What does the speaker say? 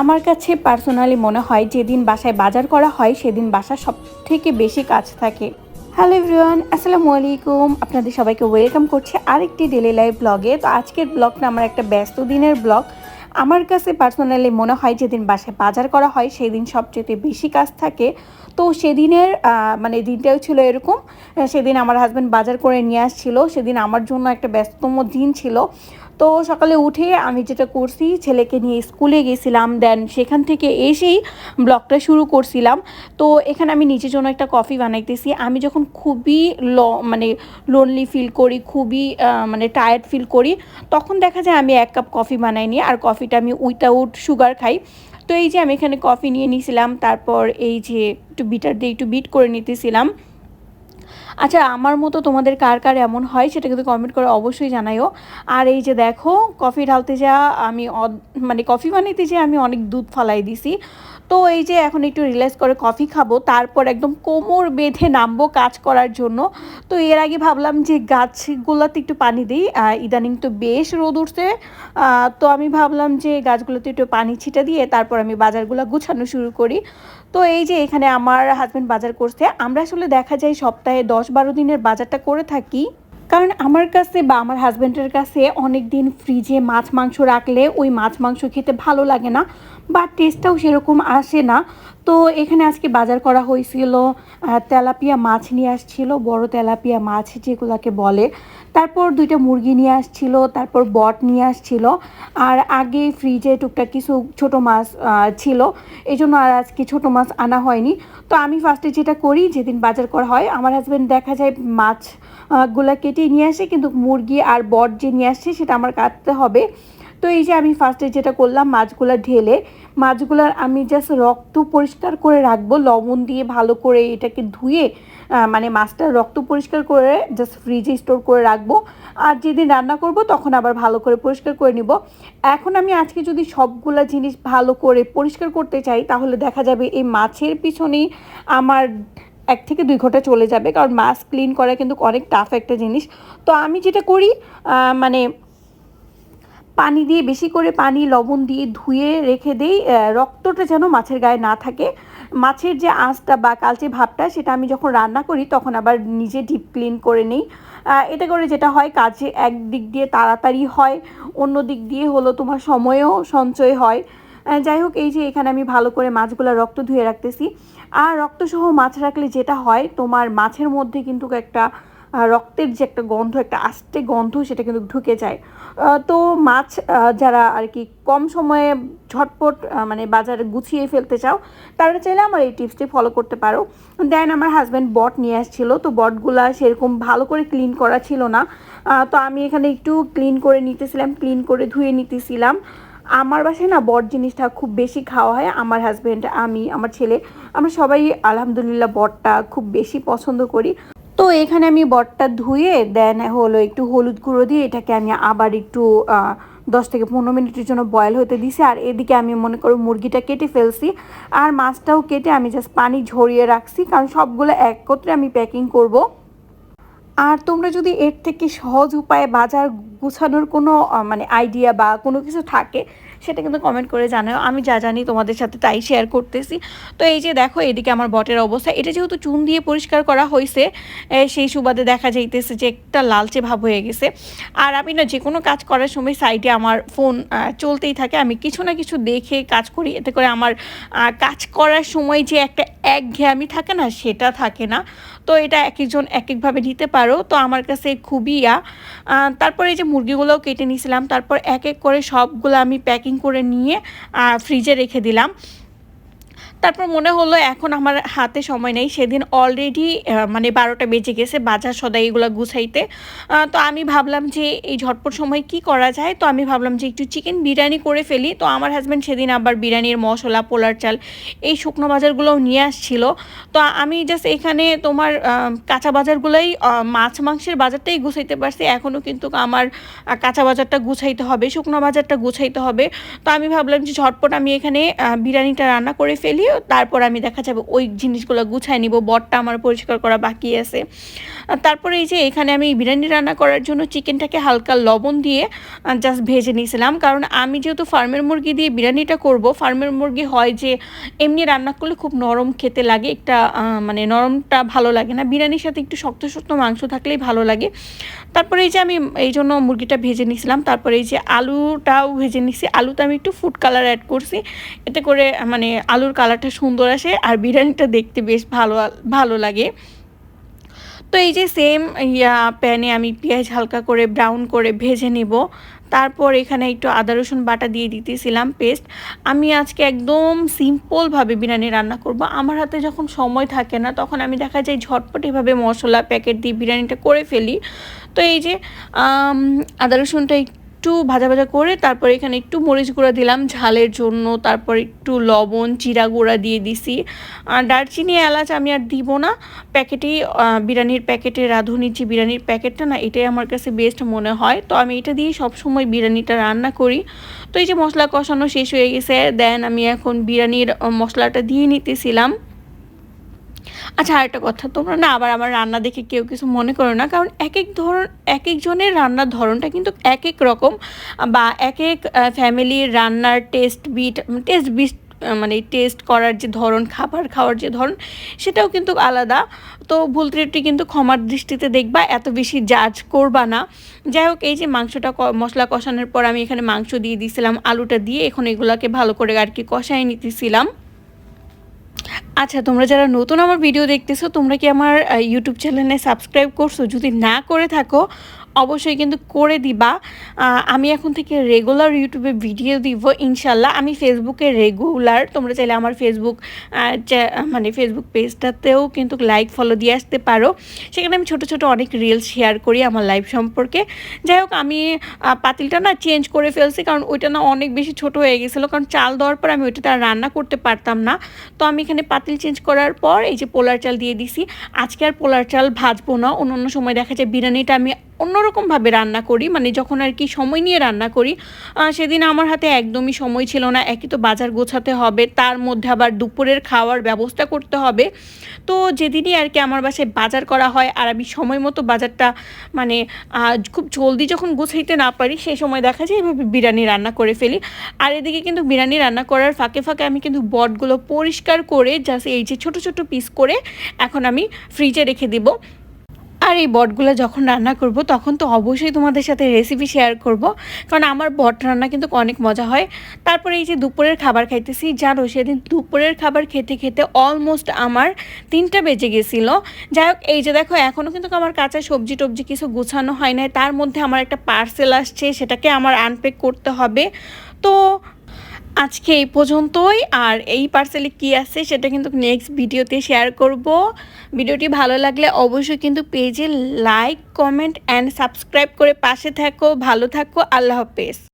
আমার কাছে পার্সোনালি মনে হয় যেদিন বাসায় বাজার করা হয়, সেদিন বাসা সব থেকে বেশি কাজ থাকে। হ্যালো এভরিওয়ান আসসালামু আলাইকুম। আপনাদের সবাইকে ওয়েলকাম করছি আরেকটি ডেলি লাইফ ব্লগে তো আজকের ব্লগটা আমার একটা ব্যস্ত দিনের ব্লগ আমার কাছে পার্সোনালি মনে হয় যেদিন বাসায় বাজার করা হয় সেই দিন সবচেয়ে বেশি কাজ থাকে। তো সেদিনের মানে দিনটাও ছিল এরকম। সেদিন আমার হাজব্যান্ড বাজার করে নিয়ে আসছিল। সেদিন আমার জন্য একটা ব্যস্ততম দিন ছিল। তো সকালে উঠে আমি যেটা করছি, ছেলেকে নিয়ে স্কুলে গেছিলাম দেন সেখান থেকে এসেই ব্লগটা শুরু করছিলাম। তো এখানে আমি নিজের জন্য একটা কফি বানাইতেছি। আমি যখন খুবই ল মানে লোনলি ফিল করি, খুবই মানে টায়ার্ড ফিল করি, তখন দেখা যায় আমি এক কাপ কফি বানাই নিই আর কফিটা আমি উইথাউট সুগার খাই। তো এই যে আমি এখানে কফি নিয়ে নিয়েছিলাম তারপর এই যে একটু বিটার দিয়ে একটু বিট করে নিতেছিলাম। আচ্ছা আমার মতো তোমাদের কার কার এমন হয় সেটা কিন্তু কমেন্ট করে অবশ্যই জানাইও। আর এই যে দেখো কফি ঢালতে যা আমি মানে কফি বানাইতে যে আমি অনেক দুধ ফালাই দিছি। তো এই যে এখন একটু রিল্যাক্স করে কফি খাব, তারপর একদম কোমর বেঁধে নামবো কাজ করার জন্য। তো এর আগে ভাবলাম যে গাছগুলোতে একটু পানি দিই ইদানিং তো বেশ রোদ উঠছে। তো আমি ভাবলাম যে গাছগুলোতে একটু পানি ছিটা দিয়ে তারপর আমি বাজারগুলো গুছানো শুরু করি। তো এই যে এখানে আমার হাজব্যান্ড বাজার করছে, আমরা আসলে দেখা যায় সপ্তাহে দশ বারো দিনের বাজারটা করে থাকি। কারণ আমার কাছে বা আমার হাজব্যান্ডের কাছে অনেক দিন ফ্রিজে মাছ, মাংস রাখলে ওই মাছ, মাংস খেতে ভালো লাগে না বা টেস্টটাও সেরকম আসে না। তো এখানে আজকে বাজার করা হয়েছিল তেলাপিয়া মাছ নিয়ে আসছিল, বড় তেলাপিয়া মাছ যেগুলোকে বলে। তারপর দুইটা মুরগি নিয়ে আসছিল, তারপর বট নিয়ে আসছিল। আর আগে ফ্রিজে টুকটাক কিছু ছোট মাছ ছিল। এই জন্য আর আজকে ছোট মাছ আনা হয়নি। তো আমি ফার্স্টে যেটা করি, যেদিন বাজার করা হয়, আমার হাজব্যান্ড দেখা যায় মাছগুলা কেটে নিয়ে আসে, কিন্তু মুরগি আর বট যে নিয়ে আসছে, সেটা আমার কাটতে হবে। তো এই যে আমি ফার্স্টে যেটা করলাম, মাছগুলো ঢেলে মাছগুলার আমি জাস্ট রক্ত পরিষ্কার করে রাখব, লবণ দিয়ে ভালো করে এটাকে ধুয়ে মানে মাছটার রক্ত পরিষ্কার করে জাস্ট ফ্রিজে স্টোর করে রাখব। আর যেদিন রান্না করব তখন আবার ভালো করে পরিষ্কার করে নিব। এখন আমি আজকে যদি সবগুলা জিনিস ভালো করে পরিষ্কার করতে চাই, তাহলে দেখা যাবে এই মাছের পিছনেই আমার এক থেকে দুই ঘণ্টা চলে যাবে। কারণ মাছ ক্লিন করা কিন্তু অনেক টাফ একটা জিনিস। তো আমি যেটা করি মানে পানি দিয়ে, বেশি করে পানি, লবণ দিয়ে ধুয়ে রেখে দেই। রক্তটা যেন মাছের গায়ে না থাকে। মাছের যে আঁচটা বা কালচে ভাবটা, সেটা আমি যখন রান্না করি, তখন আবার নিজে ডিপ ক্লিন করে নিই। এতে করে যেটা হয়, কাজে এক দিক দিয়ে তাড়াতাড়ি হয়, অন্য দিক দিয়ে হলো তোমার সময়ও সঞ্চয় হয়। যাই হোক, এই যে এখানে আমি ভালো করে মাছগুলো রক্ত ধুয়ে রাখতেছি। আর রক্তসহ মাছ রাখলে যেটা হয়, তোমার মাছের মধ্যে কিন্তু একটা রক্তের যে একটা গন্ধ, একটা আস্তে গন্ধ, সেটা কিন্তু ঢুকে যায়। তো মাছ যারা আর কি কম সময়ে ঝটপট মানে বাজারে গুছিয়ে ফেলতে চাও, তারা চাইলে আমার এই টিপসটি ফলো করতে পারো। দেন আমার হাজব্যান্ড বট নিয়ে আসছিল, তো বটগুলা সেরকম ভালো করে ক্লিন করা ছিল না। তো আমি এখানে একটু ক্লিন করে নিতেছিলাম ক্লিন করে ধুয়ে নিতেছিলাম। আমার বাসায় না বট জিনিসটা খুব বেশি খাওয়া হয়, আমার হাজব্যান্ড আমি, আমার ছেলে। আমরা সবাই আলহামদুলিল্লাহ বটটা খুব বেশি পছন্দ করি। এখানে আমি বটটা ধুয়ে দেন হলো একটু হলুদ গুঁড়ো দিয়ে এটাকে আমি আবার একটু দশ থেকে পনেরো মিনিটের জন্য বয়েল হতে দিছি। আর এদিকে আমি মনে করো মুরগিটা কেটে ফেলছি। আর মাছটাও কেটে আমি জাস্ট পানি ঝরিয়ে রাখছি, কারণ সবগুলো একত্রে আমি প্যাকিং করব। আর তোমরা যদি এর থেকে সহজ উপায়ে বাজার গুছানোর কোনো মানে আইডিয়া বা কোনো কিছু থাকে সেটা কিন্তু কমেন্ট করে জানাও। আমি যা জানি তোমাদের সাথে তাই শেয়ার করতেছি। তো এই যে দেখো, এদিকে আমার বটের অবস্থা। এটা যেহেতু চুন দিয়ে পরিষ্কার করা হয়েছে সেই সুবাদে দেখা যাইতেছে যে একটা লালচে ভাব হয়ে গেছে। আর আমি না যে কোনো কাজ করার সময় সাইডে আমার ফোন চলতেই থাকে। আমি কিছু না কিছু দেখে কাজ করি। এতে করে আমার কাজ করার সময় যে একটা একঘেয়ামি থাকে না, সেটা থাকে না। তো এটা এক একজন এক একভাবে নিতে পারো। তো আমার কাছে খুবই ইয়া। তারপর এই যে মুরগিগুলোও কেটে নিয়েছিলাম তারপর এক এক করে সবগুলো আমি প্যাকিং করে নিয়ে ফ্রিজে রেখে দিলাম। তারপর মনে হলো এখন আমার হাতে সময় নেই। সেদিন অলরেডি মানে বারোটা বেজে গেছে, বাজার সদাই এগুলো গুছাইতে। তো আমি ভাবলাম যে এই ঝটপট সময় কি করা যায়? তো আমি ভাবলাম যে একটু চিকেন বিরিয়ানি করে ফেলি। তো আমার হাজব্যান্ড সেদিন আবার বিরিয়ানির মশলা, পোলার চাল এই শুকনো বাজারগুলোও নিয়ে আসছিল। তো আমি জাস্ট এখানে তোমার কাঁচা বাজারগুলোই মাছ মাংসের বাজারটাই গুছাইতে পারছি। এখনও কিন্তু আমার কাঁচা বাজারটা গুছাইতে হবে, শুকনো বাজারটা গুছাইতে হবে। তো আমি ভাবলাম যে ঝটপট আমি এখানে বিরিয়ানিটা রান্না করে ফেলি। তারপর আমি দেখা যাবে ওই জিনিসগুলো গুছাই নিব বটটা আমার পরিষ্কার করা বাকি আছে। তারপরে এই যে এখানে আমি বিরিয়ানি রান্না করার জন্য চিকেনটাকে হালকা লবণ দিয়ে জাস্ট ভেজে নিয়েছিলাম। কারণ আমি যেহেতু ফার্মের মুরগি দিয়ে বিরিয়ানিটা করব ফার্মের মুরগি হয় যে এমনি রান্না করলে খুব নরম খেতে লাগে, একটা মানে নরমটা ভালো লাগে না। বিরিয়ানির সাথে একটু শক্ত শক্ত মাংস থাকলেই ভালো লাগে। তারপরে এই যে আমি এই জন্য মুরগিটা ভেজে নিয়েছিলাম। তারপরে এই যে আলুটাও ভেজে নিছি আলুতে আমি একটু ফুড কালার অ্যাড করছি। এতে করে মানে আলুর কালারটা সুন্দর আসে আর বিরিয়ানিটা দেখতে বেশ ভালো ভালো লাগে। তো এই যে সেম ইয়া প্যানে আমি পেঁয়াজ হালকা করে ব্রাউন করে ভেজে নেব। তারপর এখানে একটু আদা, রসুন বাটা দিয়ে দিতেছিলাম পেস্ট আমি আজকে একদম সিম্পলভাবে বিরিয়ানি রান্না করব। আমার হাতে যখন সময় থাকে না, তখন আমি দেখা যায় ঝটপটিভাবে মশলা প্যাকেট দিয়ে বিরিয়ানিটা করে ফেলি। তো এই যে আদা, রসুনটা একটু ভাজা ভাজা করে তারপর এখানে একটু মরিচ গুঁড়া দিলাম ঝালের জন্য। তারপর একটু লবণ চিরা গুঁড়া দিয়ে দিছি। আর দারচিনি, এলাচ আমি আর দিব না। প্যাকেটেই বিরিয়ানির প্যাকেটে, রাঁধুনির যে বিরিয়ানির প্যাকেটটা না, এটাই আমার কাছে বেস্ট মনে হয়। তো আমি এটা দিয়ে সবসময় বিরিয়ানিটা রান্না করি। তো এই যে মশলা কষানো শেষ হয়ে গেছে, দেন আমি এখন বিরিয়ানির মশলাটা দিয়ে নিতেছিলাম। আচ্ছা আরেকটা কথা, তোমরা না আবার আমার রান্না দেখে কেউ কিছু মনে করো না, কারণ এক এক ধরন এক একজনের রান্নার ধরনটা কিন্তু এক এক রকম, বা এক এক ফ্যামিলির রান্নার টেস্ট বিট টেস্ট বিট মানে টেস্ট করার যে ধরন, খাবার খাওয়ার যে ধরন, সেটাও কিন্তু আলাদা। তো ভুল ত্রুটি কিন্তু ক্ষমার দৃষ্টিতে দেখবা, এত বেশি জাজ করবা না। যাই হোক, এই যে মাংসটা মশলা কষানোর পর আমি এখানে মাংস দিয়ে দিয়েছিলাম আলুটা দিয়ে এখন এগুলোকে ভালো করে আর কি কষাই নিতেছিলাম। আচ্ছা তোমরা যারা নতুন আমার ভিডিও দেখতেছো, তোমরা কি আমার ইউটিউব চ্যানেলে সাবস্ক্রাইব করছ? যদি না করে থাকো অবশ্যই কিন্তু করে দিবা। আমি এখন থেকে রেগুলার ইউটিউবে ভিডিও দিব ইনশাল্লাহ আমি ফেসবুকে রেগুলার তোমরা চাইলে আমার ফেসবুক মানে ফেসবুক পেজটাতেও কিন্তু লাইক ফলো দিয়ে আসতে পারো। সেখানে আমি ছোট ছোট অনেক রিলস শেয়ার করি আমার লাইফ সম্পর্কে। যাই হোক, আমি পাতিলটা না চেঞ্জ করে ফেলছি, কারণ ওইটা না অনেক বেশি ছোট হয়ে গেছিল। কারণ চাল দেওয়ার পর আমি ওইটাতে আর রান্না করতে পারতাম না। তো আমি এখানে পাতিল চেঞ্জ করার পর এই যে পোলার চাল দিয়ে দিছি। আজকে আর পোলার চাল ভাজবো না। অন্য অন্য সময় দেখা যায় বিরিয়ানিটা আমি অন্যরকমভাবে রান্না করি মানে যখন আর কি সময় নিয়ে রান্না করি সেদিন আমার হাতে একদমই সময় ছিল না, একই তো বাজার গোছাতে হবে, তার মধ্যে আবার দুপুরের খাওয়ার ব্যবস্থা করতে হবে। তো যেদিনই আর কি আমার বাসায় বাজার করা হয় আর আমি সময় মতো বাজারটা মানে খুব জলদি যখন গোছাইতে না পারি সেই সময় দেখা যায় এভাবে বিরিয়ানি রান্না করে ফেলি। আর এদিকে কিন্তু বিরিয়ানি রান্না করার ফাঁকে ফাঁকে আমি কিন্তু বটগুলো পরিষ্কার করে জাস্ট এই যে ছোটো ছোটো পিস করে, এখন আমি ফ্রিজে রেখে দিব। আর এই বটগুলো যখন রান্না করব, তখন তো অবশ্যই তোমাদের সাথে রেসিপি শেয়ার করব। কারণ আমার বট রান্না কিন্তু অনেক মজা হয়। তারপরে এই যে দুপুরের খাবার খাইতেছি, জানো সেদিন দুপুরের খাবার খেতে খেতে অলমোস্ট আমার তিনটা বেজে গেছিল। যাই হোক এই যে দেখো এখনও কিন্তু আমার কাঁচা সবজি টবজি কিছু গুছানো হয় নাই। তার মধ্যে আমার একটা পার্সেল আসছে, সেটাকে আমার আনপ্যাক করতে হবে। তো আজকে এই পর্যন্তই। আর এই পার্সেলে কি আছে সেটা কিন্তু নেক্সট ভিডিওতে শেয়ার করব। ভিডিওটি ভালো লাগলে অবশ্যই কিন্তু পেজে লাইক কমেন্ট অ্যান্ড সাবস্ক্রাইব করে পাশে থাকো। ভালো থাকো। আল্লাহ হাফেজ।